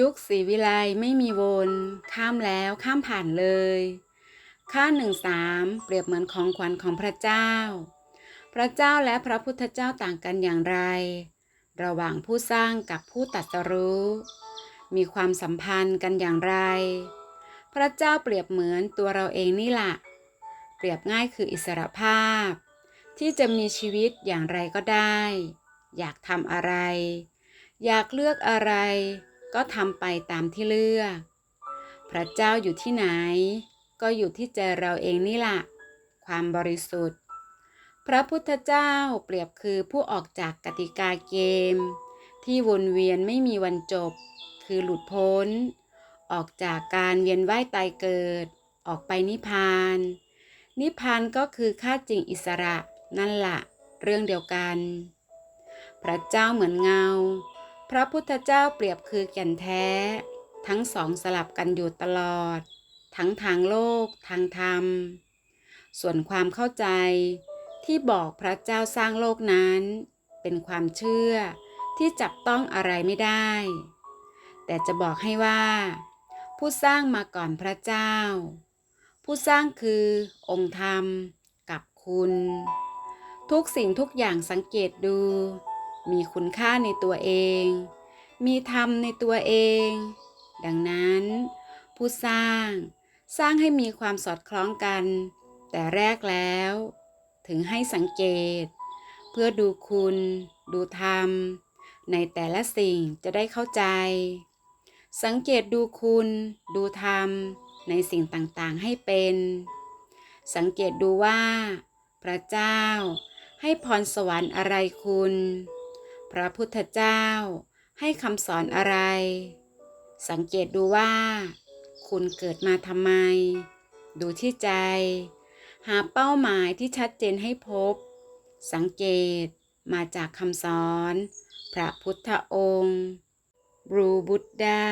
ยุคศรีวิไลไม่มีวน ข้ามแล้วข้ามผ่านเลยค่าหนึ่งสามเปรียบเหมือนของขวัญของพระเจ้า พระเจ้าและพระพุทธเจ้าต่างกันอย่างไร ระหว่างผู้สร้างกับผู้ตรัสรู้ มีความสัมพันธ์กันอย่างไร พระเจ้าเปรียบเหมือนตัวเราเองนี่แหละเปรียบง่ายคืออิสรภาพ ที่จะมีชีวิตอย่างไรก็ได้ อยากทำอะไร อยากเลือกอะไร ก็ทำไปตามที่เลือก พระเจ้าอยู่ที่ไหน ก็อยู่ที่ใจเราเองนี่ละความบริสุทธิ์ พระพุทธเจ้าเปรียบคือผู้ออกจากกติกาเกม ที่วนเวียนไม่มีวันจบ คือหลุดพ้น ออกจากการเวียนว่ายตายเกิด ออกไปนิพพาน นิพพานก็คือค่าจริงอิสระนั่นละ เรื่องเดียวกัน พระเจ้าเหมือนเงา พระพุทธเจ้าเปรียบคือแก่นแท้ ทั้งสองสลับกันอยู่ตลอด ทั้งทางโลก ทางธรรม ส่วนความเข้าใจที่บอกพระเจ้าสร้างโลกนั้น เป็นความเชื่อที่จับต้องอะไรไม่ได้ แต่จะบอกให้ว่า ผู้สร้างมาก่อนพระเจ้า ผู้สร้างคือองค์ธรรมกับคุณ ทุกสิ่งทุกอย่างสังเกตดู มีคุณค่าในตัวเอง มีธรรมในตัวเอง ดังนั้น ผู้สร้างสร้างให้มีความสอดคล้องกัน แต่แรกแล้ว ถึงให้สังเกต เพื่อดูคุณ ดูธรรม ในแต่ละสิ่งจะได้เข้าใจ สังเกตดูคุณ ดูธรรม ในสิ่งต่างๆให้เป็น สังเกตดูว่า พระเจ้าให้พรสวรรค์อะไรคุณ พระพุทธเจ้าให้คำสอนอะไร สังเกตดูว่า คุณเกิดมาทำไม ดูที่ใจ หาเป้าหมายที่ชัดเจนให้พบ สังเกตมาจากคำสอน พระพุทธองค์ บรูบุตดา